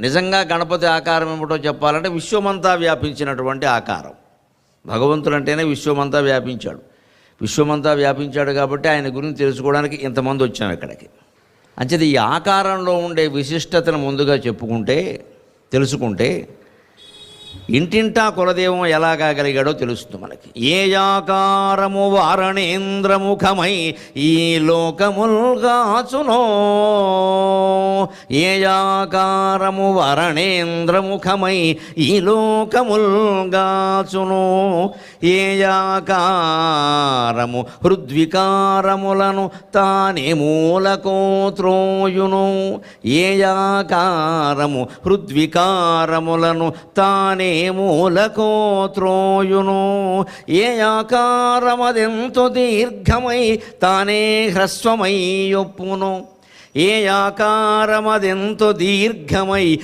నిజంగా గణపతి ఆకారం ఏమిటో చెప్పాలంటే విశ్వమంతా వ్యాపించినటువంటి ఆకారం. భగవంతుడు అంటేనే విశ్వమంతా వ్యాపించాడు. విశ్వమంతా వ్యాపించాడు కాబట్టి ఆయన గురించి తెలుసుకోవడానికి ఇంతమంది వచ్చాం ఇక్కడికి. అంచేది ఈ ఆకారంలో ఉండే విశిష్టతను ముందుగా చెప్పుకుంటే తెలుసుకుంటే ఇంటింటా కులదేవం ఎలా కాగలిగాడో తెలుస్తుంది మనకి. ఏ యాకారము వారణేంద్రముఖమై ఈ లోకముల్గాచునో ఏ యాకారము వరణేంద్రముఖమై ఈ లోకముల్గాచునో ఏ యాకారము హృద్వికారములను తానే మూలకో త్రోయును. ఏ యాకారము హృద్వికారములను తానే మూలకో త్రోయును. ఏ ఆకారమదెంతో దీర్ఘమై తానే హ్రస్వమై ఒప్పును. ఏ ఆకారమదెంతో దీర్ఘమై